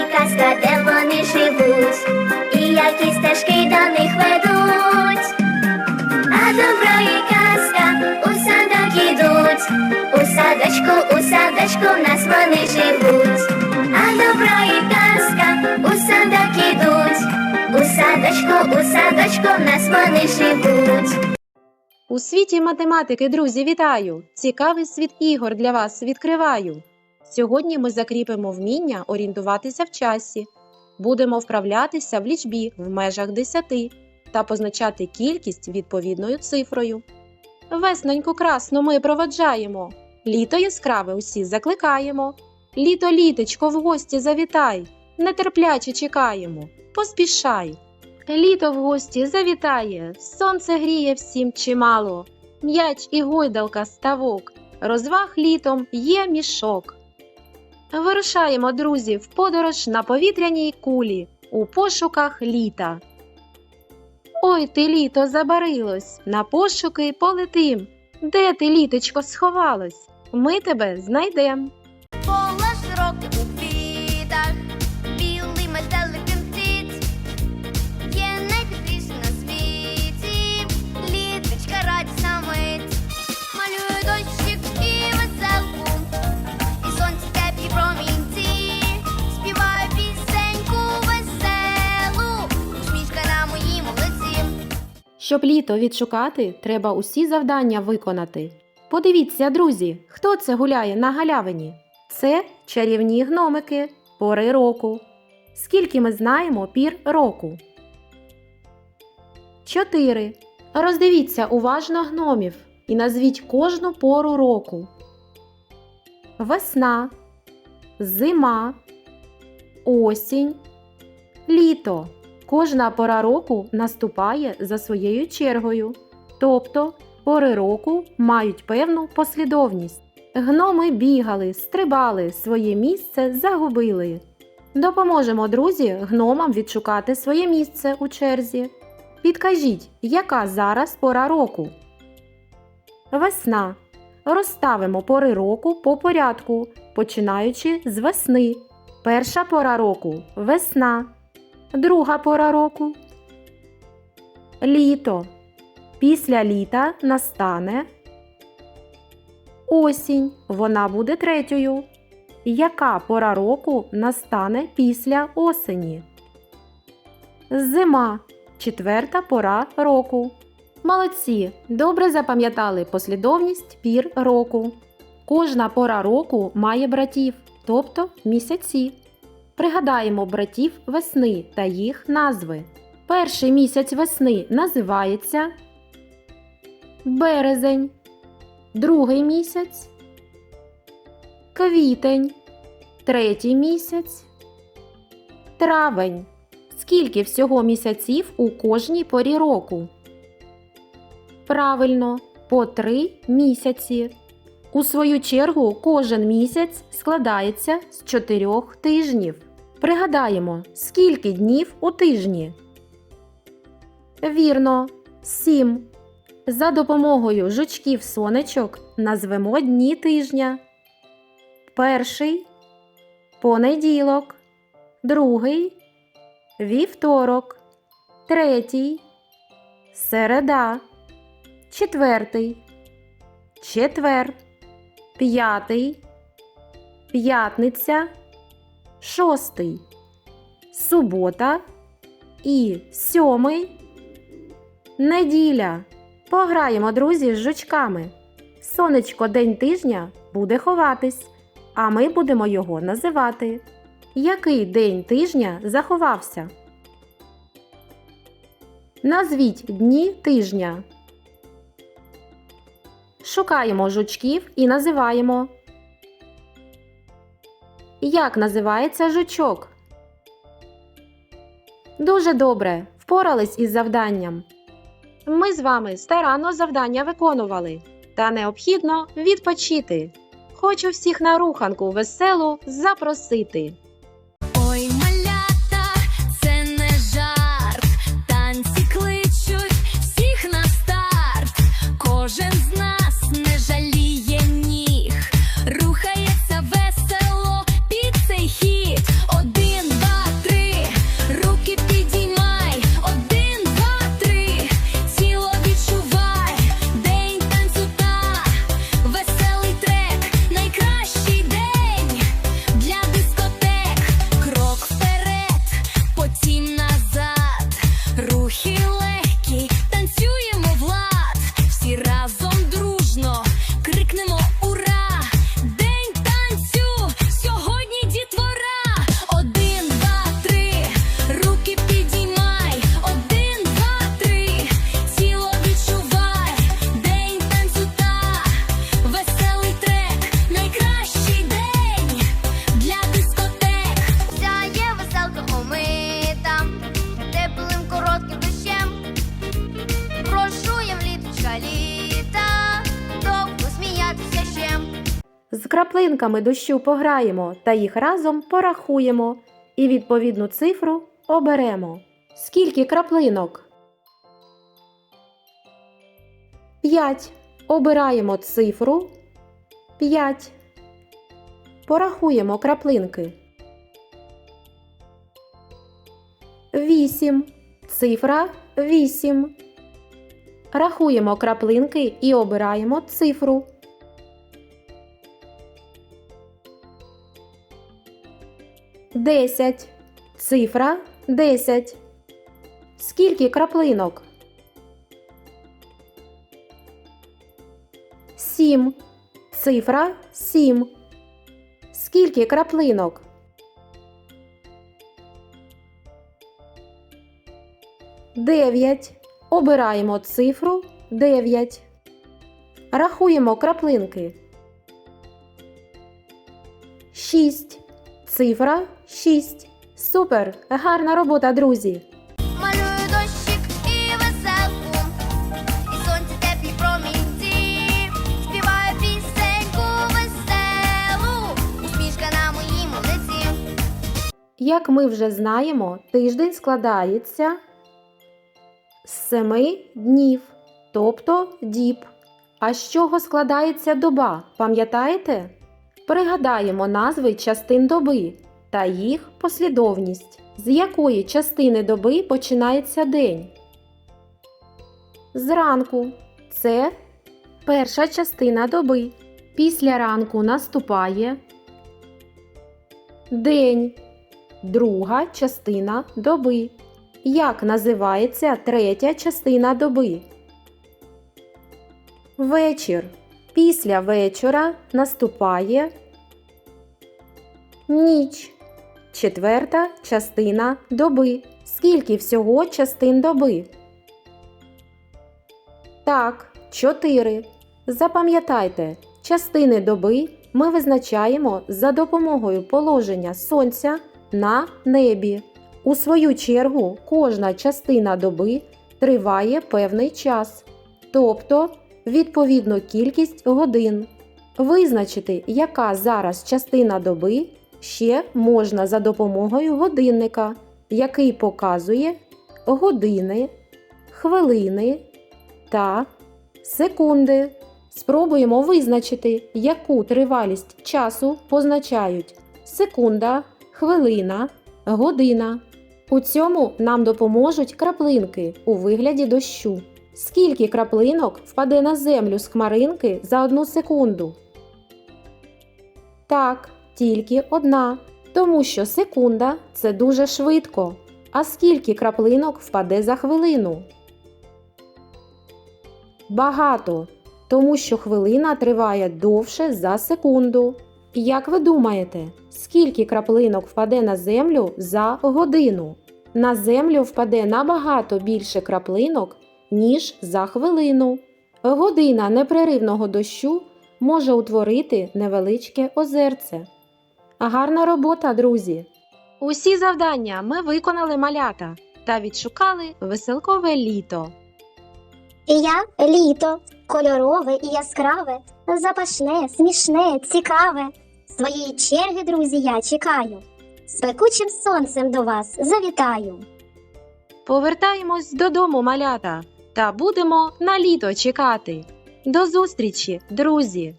і казка, де вони живуть, і які стежки до них ведуть. А добро і казка у садок ідуть, у садочку, у садочку в нас вони живуть. А добро і казка у садок ідуть, у садочку, у садочку в нас вони живуть. У світі математики, друзі, вітаю! Цікавий світ ігор для вас відкриваю. Сьогодні ми закріпимо вміння орієнтуватися в часі. Будемо вправлятися в лічбі в межах 10 та позначати кількість відповідною цифрою. Весноньку красну ми проводжаємо. Літо яскраве усі закликаємо. Літо літочко в гості завітай. Нетерпляче чекаємо. Поспішай. Літо в гості завітає, сонце гріє всім чимало, м'яч і гойдалка ставок, розваг літом є мішок. Вирушаємо, друзі, в подорож на повітряній кулі у пошуках літа. Ой ти літо забарилось, на пошуки полетим. Де ти, літочко, сховалось? Ми тебе знайдем. Щоб літо відшукати, треба усі завдання виконати. Подивіться, друзі, хто це гуляє на галявині? Це чарівні гномики пори року. Скільки ми знаємо пір року? Чотири. Роздивіться уважно гномів і назвіть кожну пору року. Весна, зима, осінь, літо. Кожна пора року наступає за своєю чергою, тобто пори року мають певну послідовність. Гноми бігали, стрибали, своє місце загубили. Допоможемо, друзі, гномам відшукати своє місце у черзі. Підкажіть, яка зараз пора року? Весна. Розставимо пори року по порядку, починаючи з весни. Перша пора року весна. Друга пора року. Літо. Після літа настане осінь. Вона буде третьою. Яка пора року настане після осені? Зима. Четверта пора року. Молодці! Добре запам'ятали послідовність пір року. Кожна пора року має братів, тобто місяці. Пригадаємо братів весни та їх назви. Перший місяць весни називається березень, другий місяць квітень, третій місяць травень. Скільки всього місяців у кожній порі року? Правильно, по три місяці. У свою чергу кожен місяць складається з чотирьох тижнів. Пригадаємо, скільки днів у тижні. Вірно, сім. За допомогою жучків сонечок назвемо дні тижня. Перший понеділок, другий вівторок, третій середа, четвертий, четвер, п'ятий, п'ятниця, шостий, субота і сьомий неділя. Пограємо, друзі, з жучками. Сонечко день тижня буде ховатись, а ми будемо його називати. Який день тижня заховався? Назвіть дні тижня. Шукаємо жучків і називаємо. Як називається жучок? Дуже добре. Впорались із завданням. Ми з вами старанно завдання виконували. Та необхідно відпочити. Хочу всіх на руханку веселу запросити. Краплинками дощу пограємо та їх разом порахуємо і відповідну цифру оберемо. Скільки краплинок? 5. Обираємо цифру 5. Порахуємо краплинки. 8. Цифра 8. Рахуємо краплинки і обираємо цифру. Десять. Цифра десять. Скільки краплинок? Сім. Цифра сім. Скільки краплинок? Дев'ять. Обираємо цифру 9. Рахуємо краплинки. 6. Цифра 6. Супер! Гарна робота, друзі! Малюю дощик і веселку, і сонце теплі промінці, співаю пісеньку веселу, усмішка на моїм лиці. Як ми вже знаємо, тиждень складається з семи днів, тобто діб. А з чого складається доба, пам'ятаєте? Пригадаємо назви частин доби та їх послідовність. З якої частини доби починається день? Зранку це перша частина доби. Після ранку наступає день друга частина доби. Як називається третя частина доби? Вечір. Після вечора наступає ніч. Четверта частина доби. Скільки всього частин доби? Так, чотири. Запам'ятайте, частини доби ми визначаємо за допомогою положення сонця на небі. У свою чергу, кожна частина доби триває певний час, тобто відповідну кількість годин. Визначити, яка зараз частина доби, ще можна за допомогою годинника, який показує години, хвилини та секунди. Спробуємо визначити, яку тривалість часу позначають секунда, хвилина, година. У цьому нам допоможуть краплинки у вигляді дощу. Скільки краплинок впаде на землю з хмаринки за одну секунду? Так, тільки одна. Тому що секунда це дуже швидко. А скільки краплинок впаде за хвилину? Багато. Тому що хвилина триває довше за секунду. Як ви думаєте, скільки краплинок впаде на землю за годину? На землю впаде набагато більше краплинок, ніж за хвилину. Година непреривного дощу може утворити невеличке озерце. Гарна робота, друзі! Усі завдання ми виконали малята та відшукали веселкове літо. Я літо, кольорове і яскраве, запашне, смішне, цікаве. Своєї черги, друзі, я чекаю. З пекучим сонцем до вас завітаю. Повертаємось додому, малята, та будемо на літо чекати. До зустрічі, друзі!